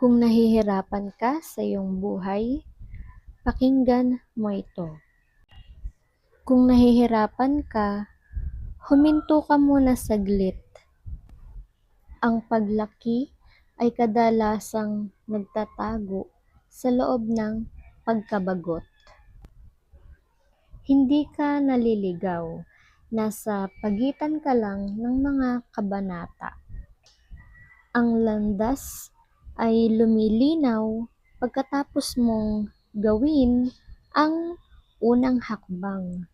Kung nahihirapan ka sa iyong buhay, pakinggan mo ito. Kung nahihirapan ka, huminto ka muna saglit. Ang paglaki ay kadalasang nagtatago sa loob ng pagkabagot. Hindi ka naliligaw, nasa pagitan ka lang ng mga kabanata. Ang landas ay lumilinaw pagkatapos mong gawin ang unang hakbang.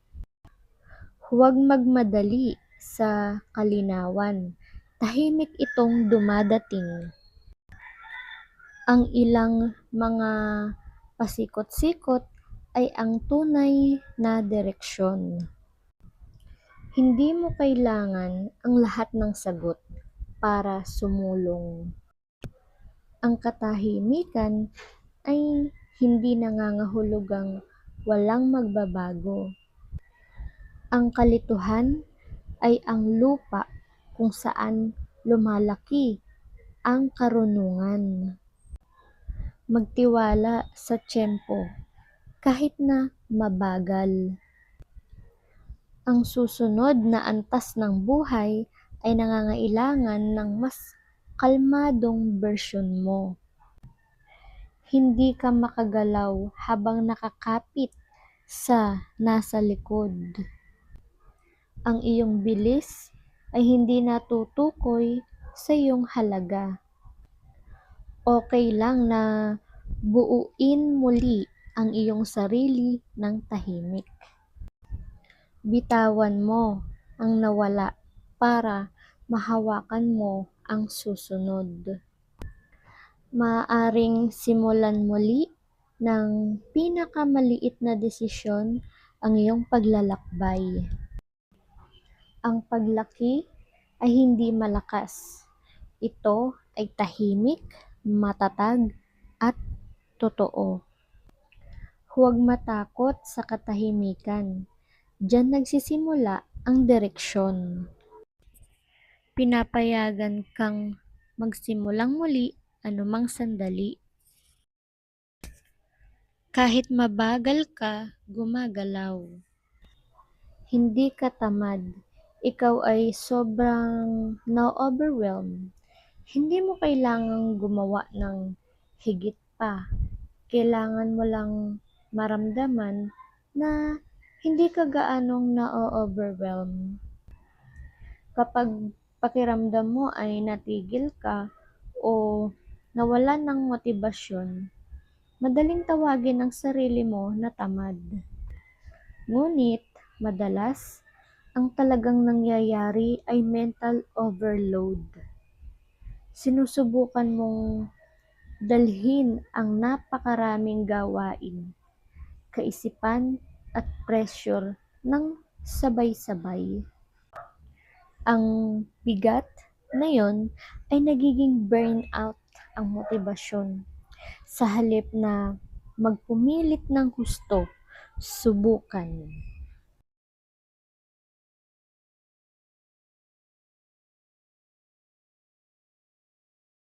Huwag magmadali sa kalinawan, tahimik itong dumadating. Ang ilang mga pasikot-sikot ay ang tunay na direksyon. Hindi mo kailangan ang lahat ng sagot para sumulong. Ang katahimikan ay hindi nangangahulugang walang magbabago. Ang kalituhan ay ang lupa kung saan lumalaki ang karunungan. Magtiwala sa tiyempo kahit na mabagal. Ang susunod na antas ng buhay ay nangangailangan ng mas kalmadong bersyon mo. Hindi ka makagalaw habang nakakapit sa nasa likod. Ang iyong bilis ay hindi natutukoy sa iyong halaga. Okay lang na buuin muli ang iyong sarili ng tahimik. Bitawan mo ang nawala para mahawakan mo ang susunod. Maaaring simulan muli ng pinakamaliit na desisyon ang iyong paglalakbay. Ang paglaki ay hindi malakas. Ito ay tahimik, matatag, at totoo. Huwag matakot sa katahimikan. Diyan nagsisimula ang direksyon. Pinapayagan kang magsimulang muli anumang sandali. Kahit mabagal ka, gumagalaw. Hindi ka tamad. Ikaw ay sobrang na-overwhelm. Hindi mo kailangang gumawa ng higit pa. Kailangan mo lang maramdaman na hindi ka gaanong na-overwhelm. Kapag pakiramdam mo ay natigil ka o nawalan ng motibasyon, madaling tawagin ang sarili mo na tamad. Ngunit, madalas, ang talagang nangyayari ay mental overload. Sinusubukan mong dalhin ang napakaraming gawain, kaisipan at pressure ng sabay-sabay. Ang bigat na yon ay nagiging burnout ang motibasyon. Sa halip na magpumilit ng husto, subukan.